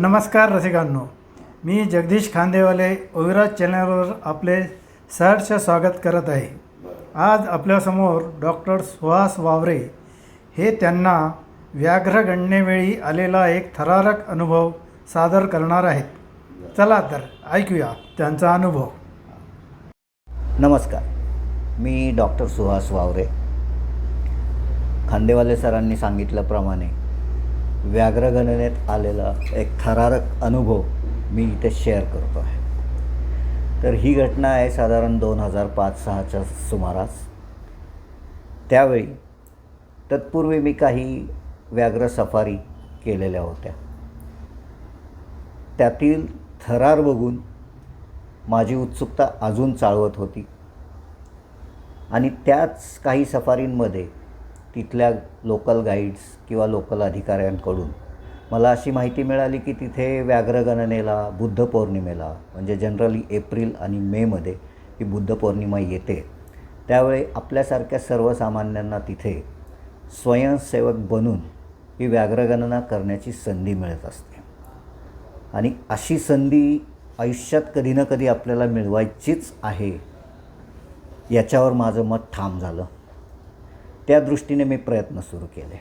नमस्कार रसिकांनो मी जगदीश खांदेवाले ओविराज चॅनलवर आपले सहर्ष स्वागत करत आहे. आज आपल्यासमोर डॉक्टर सुहास वावरे हे त्यांना व्याघ्र गणनेवेळी आलेला एक थरारक अनुभव सादर करणार आहेत. चला तर ऐकूया त्यांचा अनुभव. नमस्कार मी डॉक्टर सुहास वावरे. खांदेवाले सरांनी सांगितल्याप्रमाणे व्याघ्रगणनेत आलेला एक थरारक अनुभव मी इथे शेअर करतो आहे. तर ही घटना आहे साधारण दोन हजार पाच सहाच्या सुमारास. त्यावेळी तत्पूर्वी मी काही व्याघ्र सफारी केलेल्या होत्या. त्यातील थरार बघून माझी उत्सुकता अजून चाळवत होती. आणि त्याच काही सफारींमध्ये तिथल्या लोकल गाईड्स किंवा लोकल अधिकाऱ्यांकडून मला अशी माहिती मिळाली की तिथे व्याघ्रगणनेला बुद्ध पौर्णिमेला म्हणजे जनरली एप्रिल आणि मेमध्ये ही बुद्ध पौर्णिमा येते. त्यावेळी आपल्यासारख्या सर्वसामान्यांना तिथे स्वयंसेवक बनून ही व्याघ्रगणना करण्याची संधी मिळत असते. आणि अशी संधी आयुष्यात कधी ना कधी आपल्याला मिळवायचीच आहे याच्यावर माझं मत ठाम झालं. त्या दृष्टीने मी प्रयत्न सुरू केले.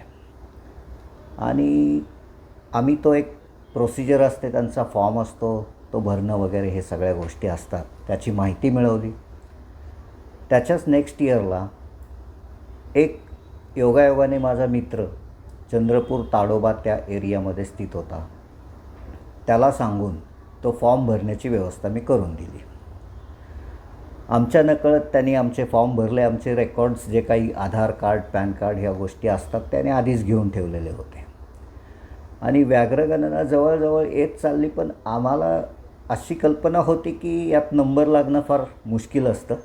आणि आम्ही तो एक प्रोसिजर असते त्यांचा फॉर्म असतो तो भरणं वगैरे हे सगळ्या गोष्टी असतात त्याची माहिती मिळवली. त्याच्याच नेक्स्ट इयरला एक योगायोगाने माझा मित्र चंद्रपूर ताडोबा त्या एरियामध्ये स्थित होता. त्याला सांगून तो फॉर्म भरण्याची व्यवस्था मी करून दिली. आमच्या नकळत त्यांनी आमचे फॉर्म भरले आमचे रेकॉर्ड्स जे काही आधार कार्ड पॅन कार्ड ह्या गोष्टी असतात त्याने आधीच घेऊन ठेवलेले होते. आणि व्याघ्रगणना जवळजवळ येत चालली पण आम्हाला अशी कल्पना होती की यात नंबर लागणं फार मुश्किल असतं.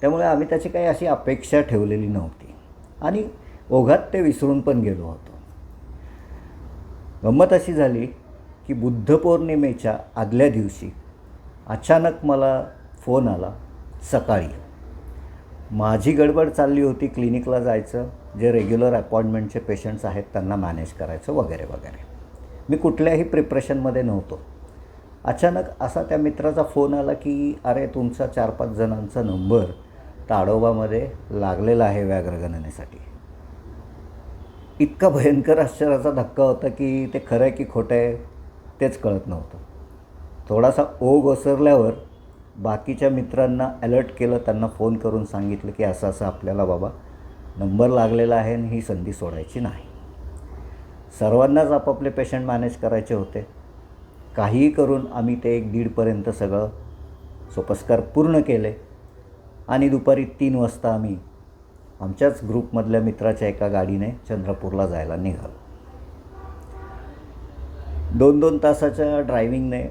त्यामुळे आम्ही त्याची काही अशी अपेक्षा ठेवलेली नव्हती. आणि ओघात ते विसरून पण गेलो होतो. गंमत अशी झाली की बुद्ध पौर्णिमेच्या आदल्या दिवशी अचानक मला फोन आला. सकाळी. माझी गडबड चालली होती क्लिनिकला जायचं जे रेग्युलर अपॉइंटमेंटचे पेशंट्स आहेत त्यांना मॅनेज करायचं वगैरे वगैरे. मी कुठल्याही प्रिपरेशनमध्ये नव्हतो. अचानक असा त्या मित्राचा फोन आला की अरे तुमचा चार पाच जणांचा नंबर ताडोबामध्ये लागलेला आहे व्याघ्रगणनेसाठी इतका भयंकर आश्चर्याचा धक्का होता की ते खरं आहे की खोटं आहे तेच कळत नव्हतं. थोडासा ओघ ओसरल्यावर बाकीच्या मित्रांना अलर्ट केलं त्यांना फोन करून सांगितलं की असं असं आपल्याला बाबा नंबर लागलेला आहे आणि ही संधी सोडायची नाही. सर्वांनाच आपापले पेशंट मॅनेज करायचे होते. काहीही करून आम्ही ते एक दीडपर्यंत सगळं सोपस्कार पूर्ण केले आणि दुपारी तीन वाजता आम्ही आमच्याच ग्रुपमधल्या मित्राच्या एका गाडीने चंद्रपूरला जायला निघालो. दोन दोन तासाच्या ड्रायव्हिंगने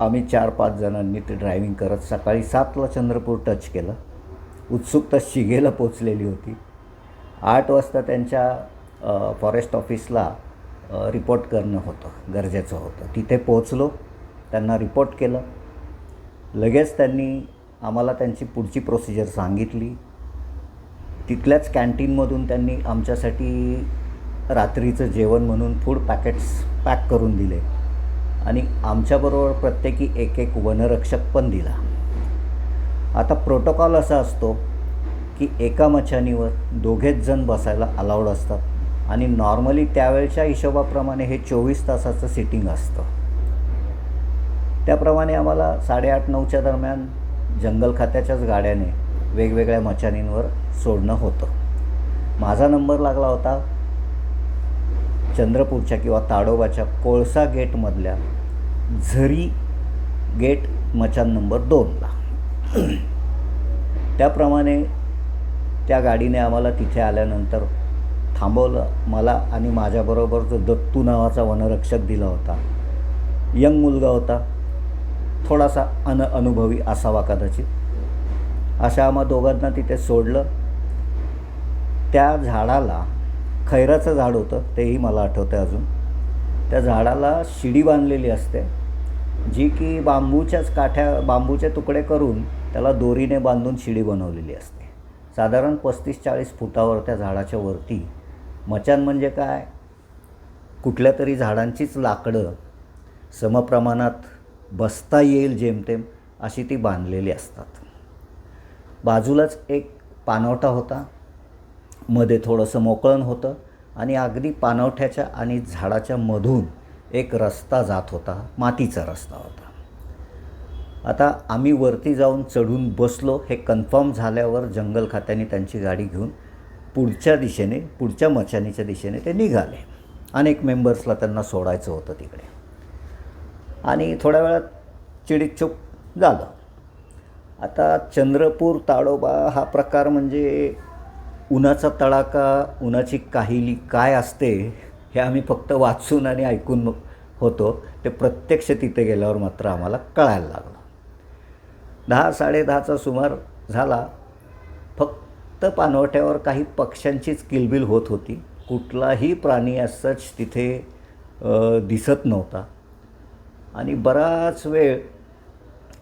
आम्ही चार पाच जणांनी ते ड्रायव्हिंग करत सकाळी सातला चंद्रपूर टच केलं. उत्सुकता शिगेला पोचलेली होती. आठ वाजता त्यांच्या फॉरेस्ट ऑफिसला रिपोर्ट करणं होतं. गरजेचं होतं. तिथे पोचलो त्यांना रिपोर्ट केलं. लगेच त्यांनी आम्हाला त्यांची पुढची प्रोसिजर सांगितली. तिथल्याच कॅन्टीनमधून त्यांनी आमच्यासाठी रात्रीचं जेवण म्हणून फूड पॅकेट्स पॅक करून दिले. आणि आमच्याबरोबर प्रत्येकी एक एक वनरक्षक पण दिला. आता प्रोटोकॉल असा असतो की एका मचानीवर दोघेच जण बसायला अलाउड असतात आणि नॉर्मली त्यावेळच्या हिशोबाप्रमाणे हे चोवीस तासाचं सिटिंग असतं. त्याप्रमाणे आम्हाला साडेआठ नऊच्या दरम्यान जंगल खात्याच्याच गाड्याने वेगवेगळ्या मचानींवर सोडणं होतं. माझा नंबर लागला होता चंद्रपूरच्या किंवा ताडोबाच्या कोळसा गेटमधल्या झरी गेट मचान नंबर दोनला त्याप्रमाणे त्या गाडीने आम्हाला तिथे आल्यानंतर थांबवलं. मला आणि माझ्याबरोबर जो दत्तू नावाचा वनरक्षक दिला होता. यंग मुलगा होता. थोडासा अन अनुभवी असावा कदाचित. अशा आम्हा दोघांना तिथे सोडलं. त्या झाडाला खैराचं झाड होतं तेही मला आठवतं अजून. त्या झाडाला शिडी बांधलेली असते. जी की बांबूच्याच काठ्या बांबूचे तुकडे करून त्याला दोरीने बांधून शिडी बनवलेली असते. साधारण पस्तीस चाळीस फुटावर त्या झाडाच्या वरती मचान म्हणजे काय? कुठल्या तरी झाडांचीच लाकडं समप्रमाणात बसता येईल जेमतेम अशी ती बांधलेली असतात. बाजूलाच एक पानवटा होता. मध्ये थोडंसं मोकळण होतं आणि अगदी पानवठ्याच्या आणि झाडाच्या मधून एक रस्ता जात होता मातीचा रस्ता होता. आता आम्ही वरती जाऊन चढून बसलो हे कन्फर्म झाल्यावर जंगल खात्याने त्यांची गाडी घेऊन पुढच्या दिशेने पुढच्या मचानीच्या दिशेने ते निघाले. अनेक मेंबर्सला त्यांना सोडायचं होतं तिकडे. आणि थोड्या वेळात चिडीचूप झालं. आता चंद्रपूर ताडोबा हा प्रकार म्हणजे उन्हाचा तडाका उन्हाची काहिली काय असते हे आम्ही फक्त वाचून आणि ऐकून होतो. ते प्रत्यक्ष तिथे गेल्यावर मात्र आम्हाला कळायला लागलं. दहा साडेदहाचा सुमार झाला. फक्त पानवट्यावर काही पक्ष्यांचीच किलबिल होत होती. कुठलाही प्राणी असंच तिथे दिसत नव्हता. आणि बराच वेळ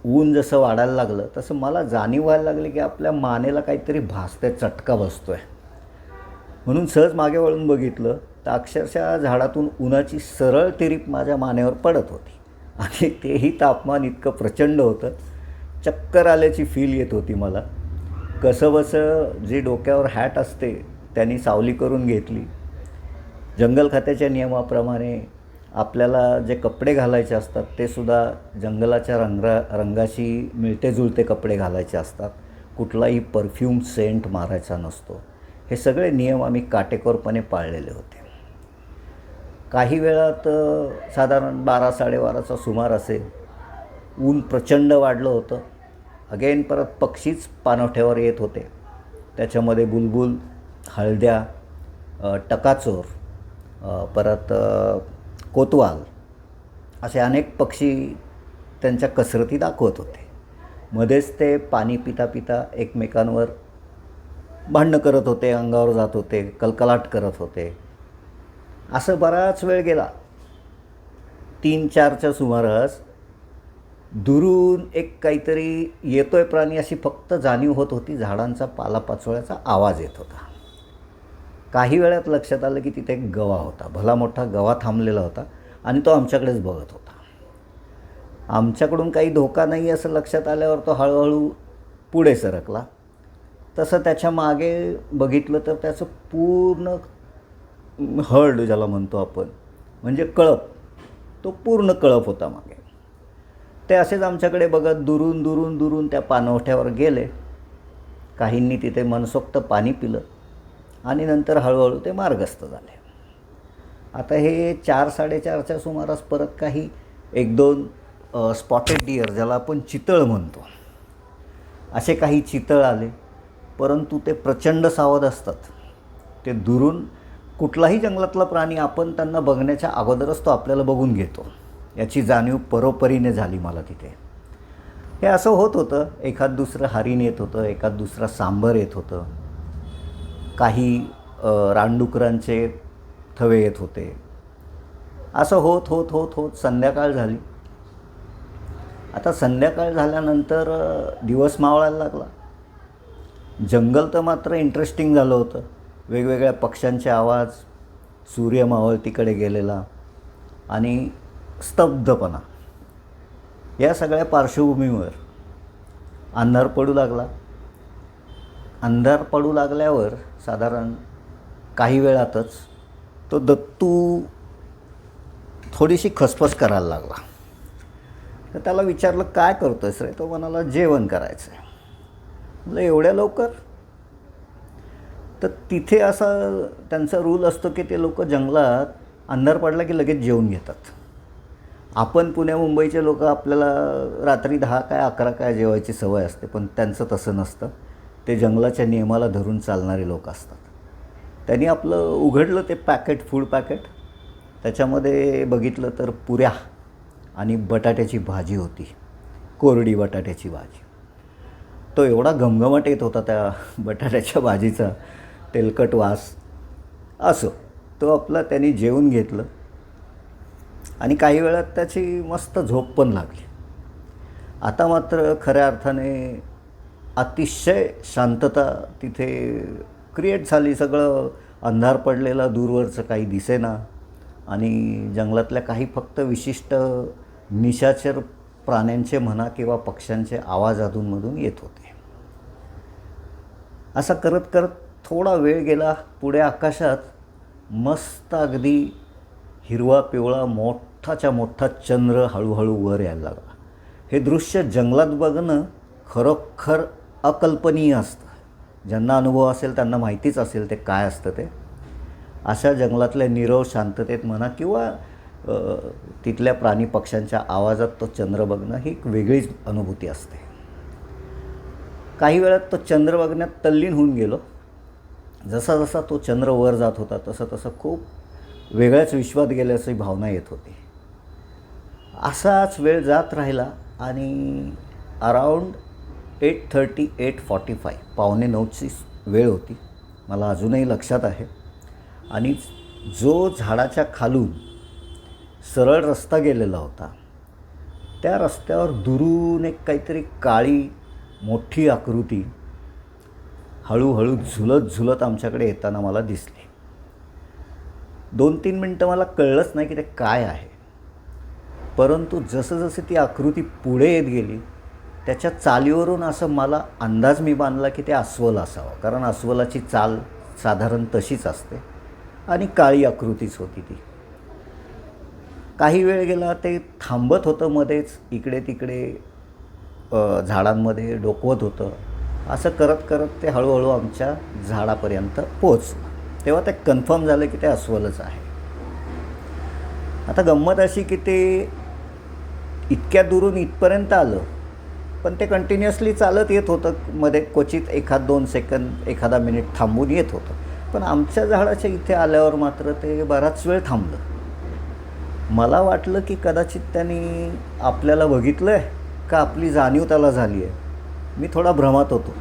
ऊन जसं वाढायला लागलं तसं मला जाणीव व्हायला लागली की आपल्या मानेला काहीतरी भासते चटका बसतो आहे म्हणून सहज मागे वळून बघितलं तर अक्षरशः झाडातून उन्हाची सरळ तिरीप माझ्या मानेवर पडत होती. आणि तेही तापमान इतकं प्रचंड होतं. चक्कर आल्याची फील येत होती मला. कसंबसं जी डोक्यावर हॅट असते त्यांनी सावली करून घेतली. जंगल खात्याच्या नियमाप्रमाणे आपल्याला जे कपडे घालायचे असतात ते सुद्धा जंगलाच्या रंगरा रंगाशी मिळते जुळते कपडे घालायचे असतात. कुठलाही परफ्यूम सेंट मारायचा नसतो. हे सगळे नियम आम्ही काटेकोरपणे पाळलेले होते. काही वेळात साधारण बारा साडेबाराचा सुमार असेल. ऊन प्रचंड वाढलं होतं. अगेन परत पक्षीच पानवठ्यावर येत होते. त्याच्यामध्ये बुलबुल हळद्या टकाचोर परत कोतवाल असे अनेक पक्षी त्यांच्या कसरती दाखवत होते. मध्येच ते पाणी पिता पिता एकमेकांवर भांडणं करत होते अंगावर जात होते कलकलाट करत होते. असं बराच वेळ गेला. तीन चारच्या सुमारास दुरून एक काहीतरी येतोय प्राणी अशी फक्त जाणीव होत होती झाडांचा पालापाचोळ्याचा आवाज येत होता. काही वेळात लक्षात आलं की तिथे एक गवा होता. भला मोठा गवा थांबलेला होता आणि तो आमच्याकडेच बघत होता. आमच्याकडून काही धोका नाही असं लक्षात आल्यावर तो हळूहळू पुढे सरकला. तसं त्याच्यामागे बघितलं तर त्याचं पूर्ण हर्ड ज्याला म्हणतो आपण म्हणजे कळप. तो पूर्ण कळप होता मागे. ते असेच आमच्याकडे बघत दुरून दुरून दुरून त्या पाणवठ्यावर गेले. काहींनी तिथे मनसोक्त पाणी पिलं आणि नंतर हळूहळू ते मार्गस्थ झाले. आता हे चार साडेचारच्या सुमारास परत काही एक दोन स्पॉटेड डिअर ज्याला आपण चितळ म्हणतो. असे काही चितळ आले परंतु ते प्रचंड सावध असतात. ते दुरून कुठलाही जंगलातला प्राणी आपण त्यांना बघण्याच्या अगोदरच तो आपल्याला बघून घेतो. याची जाणीव परोपरीने झाली मला तिथे. हे असं होत होतं एखाद दुसरं हरिण येत होतं एखाद दुसरा सांबर येत होतं. काही रानडुकरांचे थवे येत होते. असं होत होत होत होत संध्याकाळ झाली. आता संध्याकाळ झाल्यानंतर दिवस मावळायला लागला. जंगल तर मात्र इंटरेस्टिंग झालं होतं. वेगवेगळ्या पक्ष्यांचे आवाज सूर्य मावळतीकडे गेलेला आणि स्तब्धपणा. या सगळ्या पार्श्वभूमीवर अंधार पडू लागला. अंधार पडू लागल्यावर साधारण काही वेळातच तो दत्तू थोडीशी खसफस करायला लागला. तर त्याला विचारलं काय करतोयस रे? तो म्हणाला जेवण करायचं आहे म्हटलं एवढ्या लवकर? तर तिथे असा त्यांचा रूल असतो की ते लोक जंगलात अंधार पडला की लगेच जेवून घेतात. आपण पुण्या मुंबईचे लोक आपल्याला रात्री दहा काय अकरा काय जेवायची सवय असते पण त्यांचं तसं नसतं. ते जंगलाच्या नियमाला धरून चालणारे लोक असतात. त्यांनी आपलं उघडलं ते पॅकेट फूड पॅकेट त्याच्यामध्ये बघितलं तर पुऱ्या आणि बटाट्याची भाजी होती. कोरडी बटाट्याची भाजी. तो एवढा घमघमट येत होता त्या बटाट्याच्या भाजीचा. तेलकट वास असो. तो आपला त्यांनी जेवून घेतलं. आणि काही वेळात त्याची मस्त झोप पण लागली. आता मात्र खऱ्या अर्थाने अतिशय शांतता तिथे क्रिएट झाली. सगळं अंधार पडलेला दूरवरचं काही दिसेना. आणि जंगलातल्या काही फक्त विशिष्ट निशाचर प्राण्यांचे म्हणा किंवा पक्ष्यांचे आवाज अधूनमधून येत होते. असं करत करत थोडा वेळ गेला पुढे आकाशात मस्त अगदी हिरवा पिवळा मोठाच्या मोठा चंद्र हळूहळू वर यायला लागला. हे दृश्य जंगलात बघणं खरोखर अकल्पनीय असतं. ज्यांना अनुभव असेल त्यांना माहितीच असेल ते काय असतं ते. अशा जंगलातल्या निरव शांततेत म्हणा किंवा तिथल्या प्राणी पक्ष्यांच्या आवाजात तो चंद्र बघणं ही एक वेगळीच अनुभूती असते. काही वेळात तो चंद्र बघण्यात तल्लीन होऊन गेलो. जसा जसा तो चंद्र वर जात होता तसं तसं खूप वेगळ्याच विश्वात गेल्याची भावना येत होती. असाच वेळ जात राहिला आणि around eight thirty eight forty five पावणे नऊची वेळ होती. मला अजूनही लक्षात आहे. आणि जो झाडाच्या खालून सरळ रस्ता गेलेला होता त्या रस्त्यावर दुरून एक काहीतरी काळी मोठी आकृती हळूहळू झुलत झुलत आमच्याकडे येताना मला दिसली. दोन तीन मिनटं मला कळलंच नाही की ते काय आहे. परंतु जसं जसं ती आकृती पुढे येत गेली त्याच्या चालीवरून असं मला अंदाज मी बांधला की ते अस्वल असावं. कारण अस्वलाची चाल साधारण तशीच असते आणि काळी आकृतीच होती ती. काही वेळ गेला ते थांबत होतं मध्येच इकडे तिकडे झाडांमध्ये डोकवत होतं. असं करत करत ते हळूहळू आमच्या झाडापर्यंत पोचलं तेव्हा ते कन्फर्म झालं की ते अस्वलच आहे. आता गंमत अशी की ते इतक्या दुरून इथपर्यंत आलं पण ते कंटिन्युअसली चालत येत होतं. मध्ये क्वचित एखाद दोन सेकंद एखादा मिनिट थांबून येत होतं. पण आमच्या झाडाच्या इथे आल्यावर मात्र ते बराच वेळ थांबलं. मला वाटलं की कदाचित त्यांनी आपल्याला बघितलं आहे का आपली जाणीव त्याला झाली आहे मी थोडा भ्रमात होतो.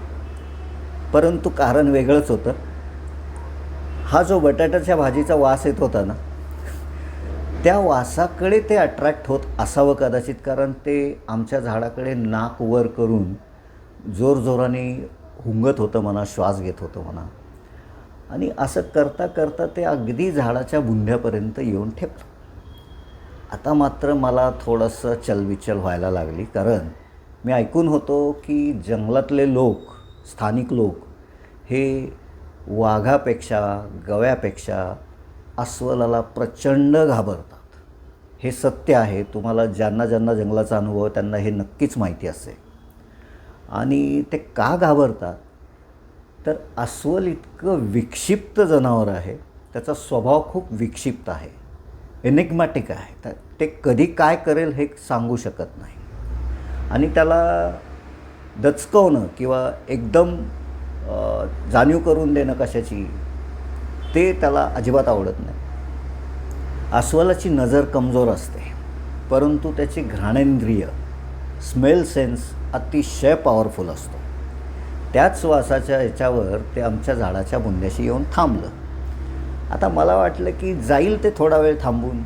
परंतु कारण वेगळंच होतं. हा जो बटाट्याच्या भाजीचा वास येत होता ना त्या वासाकडे ते अट्रॅक्ट होत असावं कदाचित कारण ते आमच्या झाडाकडे नाक वर करून जोरजोराने हुंगत होतं म्हणा श्वास घेत होतं म्हणा. आणि असं करता करता ते अगदी झाडाच्या बुंध्यापर्यंत येऊन ठेपलं. आता मात्र मला थोडंसं चलबिचल व्हायला लागली कारण मी ऐकून होतो की जंगलातले लोक स्थानिक लोक हे वाघापेक्षा गव्यापेक्षा अस्वलाला प्रचंड घाबरतात. हे सत्य आहे. तुम्हाला ज्यांना ज्यांना जंगलाचा अनुभव त्यांना हे नक्कीच माहिती असेल. आणि ते का घाबरतात? तर अस्वल इतकं विक्षिप्त जनावर आहे. त्याचा स्वभाव खूप विक्षिप्त आहे. एनिग्मॅटिक आहे. तर ते कधी काय करेल हे सांगू शकत नाही. आणि त्याला दचकवणं किंवा एकदम जाणीव करून देणं कशाची ते त्याला अजिबात आवडत नाही. अस्वलाची नजर कमजोर असते परंतु त्याची घ्राणेंद्रिय स्मेल सेन्स अतिशय पॉवरफुल असतो. त्याच वासाच्या याच्यावर ते आमच्या झाडाच्या बुंद्याशी येऊन थांबलं. आता मला वाटलं की जाईल ते थोडा वेळ थांबून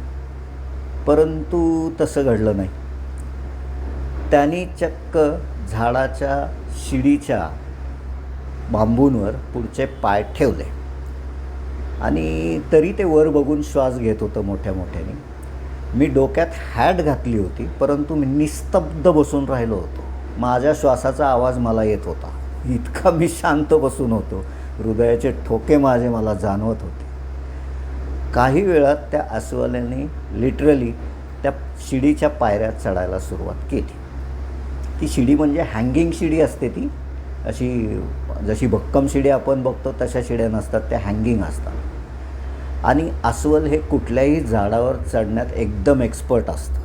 परंतु तसं घडलं नाही. त्यांनी चक्क झाडाच्या शिडीच्या बांबूंवर पुढचे पाय ठेवले. आणि तरी ते वर बघून श्वास घेत होतं मोठ्या मोठ्याने. मी डोक्यात हॅट घातली होती परंतु मी निस्तब्ध बसून राहिलो होतो. माझ्या श्वासाचा आवाज मला येत होता. इतका मी शांत बसून होतो. हृदयाचे ठोके माझे मला जाणवत होते. काही वेळात त्या अस्वल्याने लिटरली त्या शिडीच्या पायऱ्या चढायला सुरुवात केली. ती शिडी म्हणजे हँगिंग शिडी असते ती. अशी जशी भक्कम शिडी आपण बघतो तशा शिड्या नसतात त्या हँगिंग असतात. आणि अस्वल हे कुठल्याही झाडावर चढण्यात एकदम एक्सपर्ट असतं.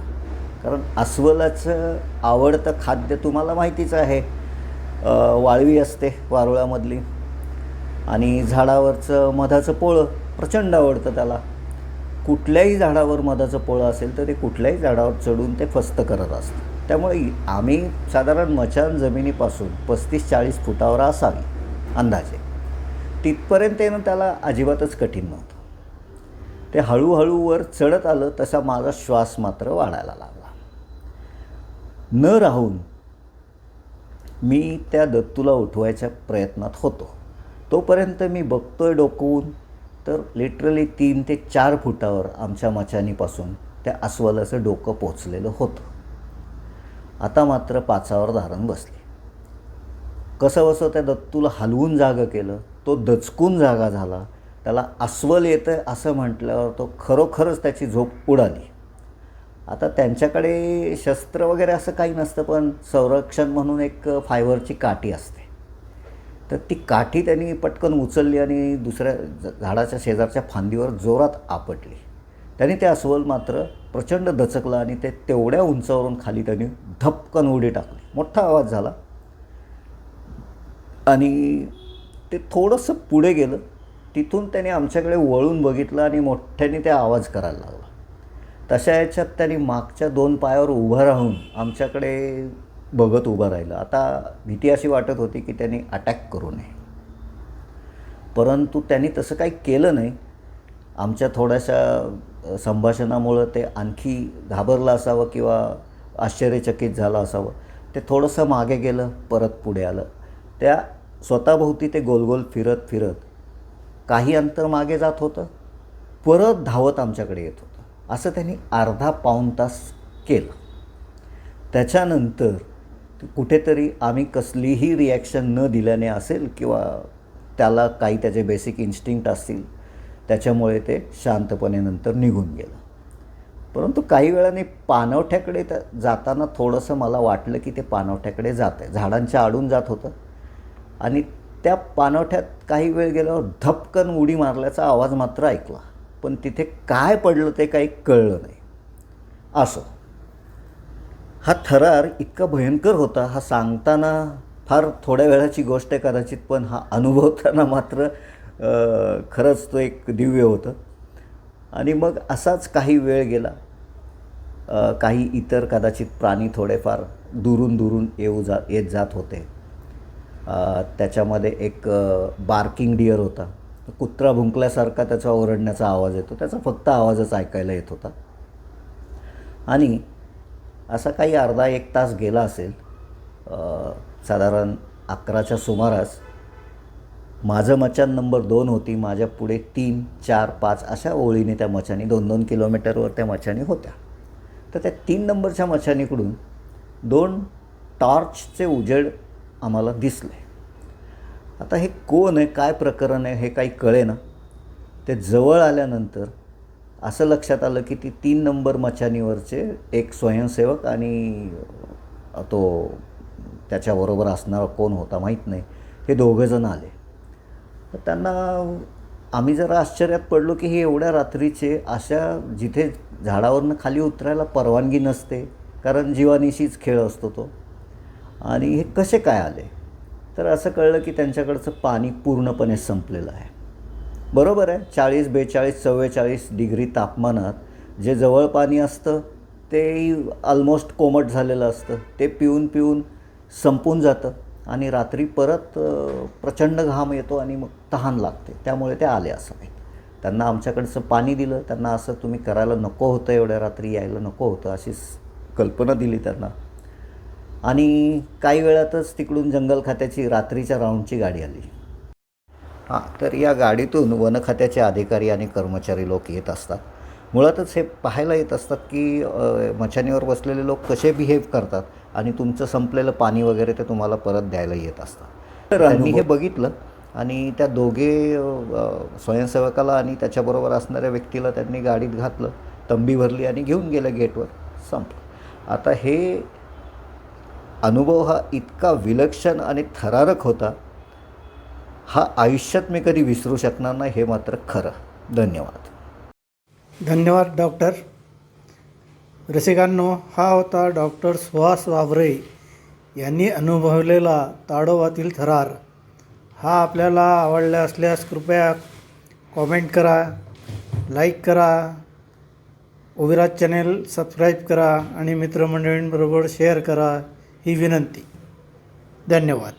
कारण अस्वलाचं आवडतं खाद्य तुम्हाला माहितीच आहे. वाळवी असते वारुळामधली. आणि झाडावरचं मधाचं पोळं प्रचंड आवडतं त्याला. कुठल्याही झाडावर मधाचं पोळं असेल तर ते कुठल्याही झाडावर चढून ते फस्त करत असतं. त्यामुळे आम्ही साधारण मचान जमिनीपासून पस्तीस चाळीस फुटावर असावी अंदाजे. तिथपर्यंत येणं त्याला अजिबातच कठीण नव्हतं. ते हळूहळू वर चढत आलं तसा माझा श्वास मात्र वाढायला लागला. न राहून मी त्या दत्तूला उठवायच्या प्रयत्नात होतो. तोपर्यंत मी बघतोय डोकवून तर लिटरली तीन ते चार फुटावर आमच्या मचानीपासून त्या अस्वलाचं डोकं पोचलेलं होतं. आता मात्र पाचावर धारण बसली. कसं बसं त्या दत्तूला हलवून जागं केलं तो दचकून जागा झाला त्याला अस्वल येतं असं म्हटल्यावर तो खरोखरच त्याची झोप उडाली. आता त्यांच्याकडे शस्त्र वगैरे असं काही नसतं पण संरक्षण म्हणून एक फायबरची काठी असते. तर ती काठी त्यांनी पटकन उचलली आणि दुसऱ्या ज- झाडाच्या शेजारच्या फांदीवर जोरात आपटली. त्यांनी ते अस्वल मात्र प्रचंड दचकलं आणि ते तेवढ्या उंचावरून खाली त्याने धपकन उडी टाकली. मोठा आवाज झाला. आणि ते थोडंसं पुढे गेलं. तिथून त्याने आमच्याकडे वळून बघितलं आणि मोठ्याने ते आवाज करायला लागला. तशा याच्यात त्यांनी मागच्या दोन पायावर उभं राहून आमच्याकडे बघत उभं राहिलं. आता भीती अशी वाटत होती की त्यांनी अटॅक करू नये. परंतु त्यांनी तसं काही केलं नाही. आमच्या थोड्याशा संभाषणामुळं ते आणखी घाबरलं असावं किंवा आश्चर्यचकित झालं असावं. ते थोडंसं मागे गेलं परत पुढे आलं. त्या स्वतःभोवती ते गोलगोल फिरत फिरत काही अंतर मागे जात होतं. परत धावत आमच्याकडे येत होतं. असं त्यांनी अर्धा पाऊण तास केलं. त्याच्यानंतर कुठेतरी आम्ही कसलीही रिॲक्शन न दिल्याने असेल किंवा त्याला काही त्याचे बेसिक इन्स्टिंक्ट असतील त्याच्यामुळे ते शांतपणे नंतर निघून गेलं. परंतु काही वेळाने पानवठ्याकडे त्या जाताना थोडंसं मला वाटलं की ते पानवठ्याकडे जात आहे. झाडांच्या आडून जात होतं. आणि त्या पानवठ्यात काही वेळ गेल्यावर धपकन उडी मारल्याचा आवाज मात्र ऐकला. पण तिथे काय पडलं ते काही कळलं नाही. असं. हा थरार इतका भयंकर होता हा सांगताना फार थोड्या वेळाची गोष्ट आहे कदाचित पण हा अनुभवताना मात्र खरंच तो एक दिव्य होतं. आणि मग असाच काही वेळ गेला. काही इतर कदाचित प्राणी थोडेफार दुरून दुरून येऊ जा येत जात होते. त्याच्यामध्ये एक बार्किंग डिअर होता. कुत्रा भुंकल्यासारखा त्याचा ओरडण्याचा आवाज येतो. त्याचा फक्त आवाजच ऐकायला येत होता. आणि असा काही अर्धा एक तास गेला असेल. साधारण अकराच्या सुमारास माझं मचान नंबर दोन होती माझ्या पुढे तीन चार पाच अशा ओळीने त्या मचानी दोन दोन किलोमीटरवर त्या मचानी होत्या. तर त्या तीन नंबरच्या मचानीकडून दोन टॉर्चचे उजेड आम्हाला दिसले. आता हे कोण आहे काय प्रकरण आहे हे काही कळे ना ते जवळ आल्यानंतर असं लक्षात आलं की ती तीन नंबर मचानीवरचे एक स्वयंसेवक आणि तो त्याच्याबरोबर असणारा कोण होता माहीत नाही. हे दोघंजण आले. त्यांना आम्ही जरा आश्चर्यात पडलो की हे एवढ्या रात्रीचे अशा जिथे झाडावरनं खाली उतरायला परवानगी नसते कारण जीवानिशीच खेळ असतो तो. आणि हे कसे काय आले? तर असं कळलं की त्यांच्याकडचं पाणी पूर्णपणे संपलेलं आहे. बरोबर आहे चाळीस बेचाळीस चव्वेचाळीस डिग्री तापमानात जे जवळ पाणी असतं ते ऑलमोस्ट कोमट झालेलं असतं. ते पिऊन पिऊन संपून जातं. आणि रात्री परत प्रचंड घाम येतो आणि मग तहान लागते. त्यामुळे ते आले असावेत त्यांना आमच्याकडचं पाणी दिलं. त्यांना असं तुम्ही करायला नको होतं एवढ्या रात्री यायला नको होतं अशी कल्पना दिली त्यांना. आणि काही वेळातच तिकडून जंगल खात्याची रात्रीच्या राऊंडची गाडी आली. हां तर या गाडीतून वन खात्याचे अधिकारी आणि कर्मचारी लोक येत असतात. मुळातच हे पाहायला येत असतात की अ, मचानीवर बसलेले लोक कसे बिहेव करतात आणि तुमचं संपलेलं पाणी वगैरे ते तुम्हाला परत द्यायला येत असतात. तर त्यांनी हे बघितलं आणि त्या दोघे स्वयंसेवकाला आणि त्याच्याबरोबर असणाऱ्या व्यक्तीला त्यांनी गाडीत घातलं तंबी भरली आणि घेऊन गेलं गेटवर. संपलं. आता हे अनुभव हा इतका विलक्षण आणि थरारक होता हा आयुष्यात मी कधी विसरू शकणार नाही हे मात्र खरं. धन्यवाद. धन्यवाद डॉक्टर. रसिकांनो हा होता डॉक्टर सुहास वावरे यांनी अनुभवलेला ताडोबातील थरार. हा आपल्याला आवडला असल्यास कृपया कॉमेंट करा लाईक करा ओविराज चॅनेल सबस्क्राईब करा आणि मित्रमंडळींबरोबर शेअर करा ही विनंती. धन्यवाद.